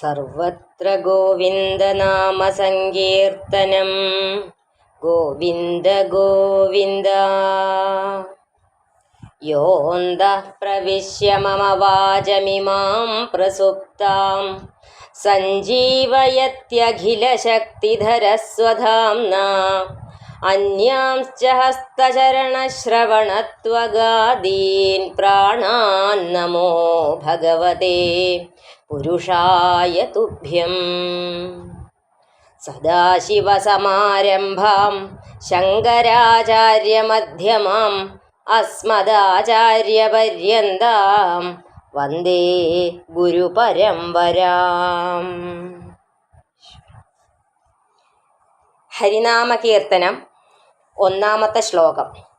സർവത്ര ഗോവിന്ദനാമസങ്കീർത്തനം ഗോവിന്ദ ഗോവിന്ദ യോന്തഃ പ്രവിശ്യ മമ വാചമിമാം പ്രസുപ്താം. സഞ്ജീവയത്യഖിലശക്തിധരസ്വധാംനാ. अन्यांश्च हस्तचरणश्रवणत्वगादीन् प्राणान् नमो भगवते पुरुषाय तुभ्यम् सदाशिवसमारम्भां शङ्कराचार्यमध्यमाम् अस्मदाचार्यपर्यन्तां वन्दे ഗുരുപരമ്പരാം ഹരിനാമകീർത്തനം ഒന്നാമത്തെ ശ്ലോകം.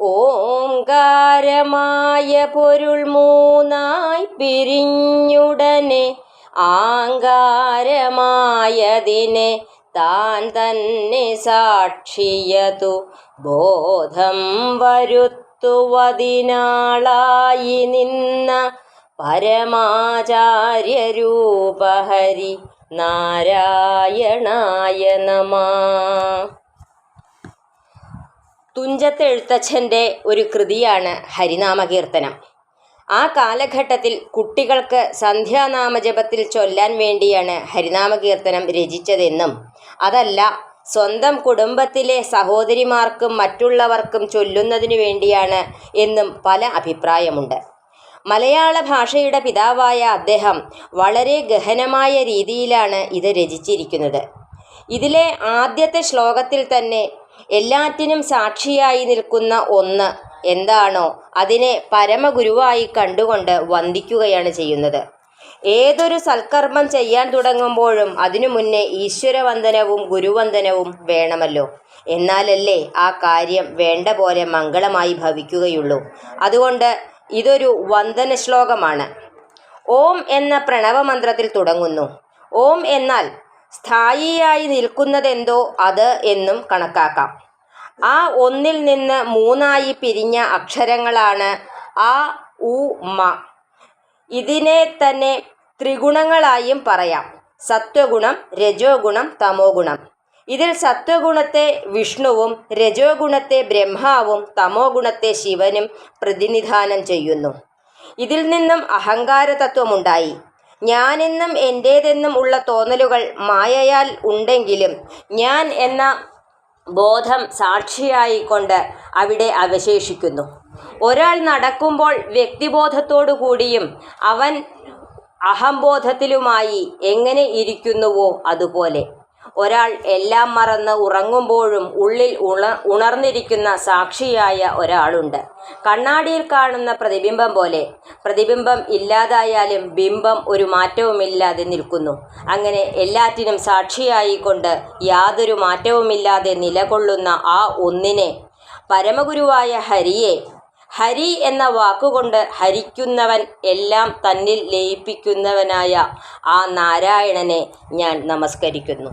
ഓങ്കാരമായ പൊരുൾ മൂന്നായി പിരിഞ്ഞുടനെ ആങ്കാരമായതിനെ താൻ തന്നെ സാക്ഷിയതു. ബോധം വരുത്തുവതിനാളായി നിന്ന പരമാചാര്യരൂപഹരി നാരായണായ നമ. തുഞ്ചത്ത് എഴുത്തച്ഛന്റെ ഒരു കൃതിയാണ് ഹരിനാമകീർത്തനം. ആ കാലഘട്ടത്തിൽ കുട്ടികൾക്ക് സന്ധ്യാനാമജപത്തിൽ ചൊല്ലാൻ വേണ്ടിയാണ് ഹരിനാമകീർത്തനം രചിച്ചതെന്നും അതല്ല സ്വന്തം കുടുംബത്തിലെ സഹോദരിമാർക്കും മറ്റുള്ളവർക്കും ചൊല്ലുന്നതിനു വേണ്ടിയാണ് എന്നും പല അഭിപ്രായമുണ്ട്. മലയാള ഭാഷയുടെ പിതാവായ അദ്ദേഹം വളരെ ഗഹനമായ രീതിയിലാണ് ഇത് രചിച്ചിരിക്കുന്നത്. ഇതിലെ ആദ്യത്തെ ശ്ലോകത്തിൽ തന്നെ എല്ലാറ്റിനും സാക്ഷിയായി നിൽക്കുന്ന ഒന്ന് എന്താണോ അതിനെ പരമഗുരുവായി കണ്ടുകൊണ്ട് വന്ദിക്കുകയാണ് ചെയ്യുന്നത്. ഏതൊരു സൽക്കർമ്മം ചെയ്യാൻ തുടങ്ങുമ്പോഴും അതിനു മുന്നേ ഈശ്വരവന്ദനവും ഗുരുവന്ദനവും വേണമല്ലോ. എന്നാലല്ലേ ആ കാര്യം വേണ്ട പോലെ മംഗളമായി ഭവിക്കുകയുള്ളൂ. അതുകൊണ്ട് ഇതൊരു വന്ദന ശ്ലോകമാണ് ഓം എന്ന പ്രണവമന്ത്രത്തിൽ തുടങ്ങുന്നു. ഓം എന്നാൽ സ്ഥായിയായി നിൽക്കുന്നതെന്തോ അത് എന്നും കണക്കാക്കാം. ആ ഒന്നിൽ നിന്ന് മൂന്നായി പിരിഞ്ഞ അക്ഷരങ്ങളാണ് ആ ഉ മ. ഇതിനെ തന്നെ ത്രിഗുണങ്ങളായും പറയാം. സത്വഗുണം രജോ ഗുണം തമോ ഗുണം ഇതിൽ സത്വഗുണത്തെ വിഷ്ണുവും രജോ ഗുണത്തെ ബ്രഹ്മാവും തമോ ഗുണത്തെ ശിവനും പ്രതിനിധാനം ചെയ്യുന്നു. ഇതിൽ നിന്നും അഹങ്കാര തത്വമുണ്ടായി ഞാനെന്നും എന്റേതെന്നും ഉള്ള തോന്നലുകൾ മായയാൽ ഉണ്ടെങ്കിലും ഞാൻ എന്ന ബോധം സാക്ഷിയായിക്കൊണ്ട് അവിടെ അവശേഷിക്കുന്നു. ഒരാൾ നടക്കുമ്പോൾ വ്യക്തിബോധത്തോടു കൂടിയും അവൻ അഹംബോധത്തിലുമായി എങ്ങനെ ഇരിക്കുന്നുവോ അതുപോലെ. ഒരാൾ എല്ലാം മറന്ന് ഉറങ്ങുമ്പോഴും ഉള്ളിൽ ഉണ ഉണർന്നിരിക്കുന്ന സാക്ഷിയായ ഒരാളുണ്ട്. കണ്ണാടിയിൽ കാണുന്ന പ്രതിബിംബം പോലെ പ്രതിബിംബം ഇല്ലാതായാലും ബിംബം ഒരു മാറ്റവുമില്ലാതെ നിൽക്കുന്നു. അങ്ങനെ എല്ലാറ്റിനും സാക്ഷിയായിക്കൊണ്ട് യാതൊരു മാറ്റവുമില്ലാതെ നിലകൊള്ളുന്ന ആ ഒന്നിനെ പരമഗുരുവായ ഹരിയെ ഹരി എന്ന വാക്കുകൊണ്ട് ഹരിക്കുന്നവൻ എല്ലാം തന്നിൽ ലയിപ്പിക്കുന്നവനായ ആ നാരായണനെ ഞാൻ നമസ്കരിക്കുന്നു.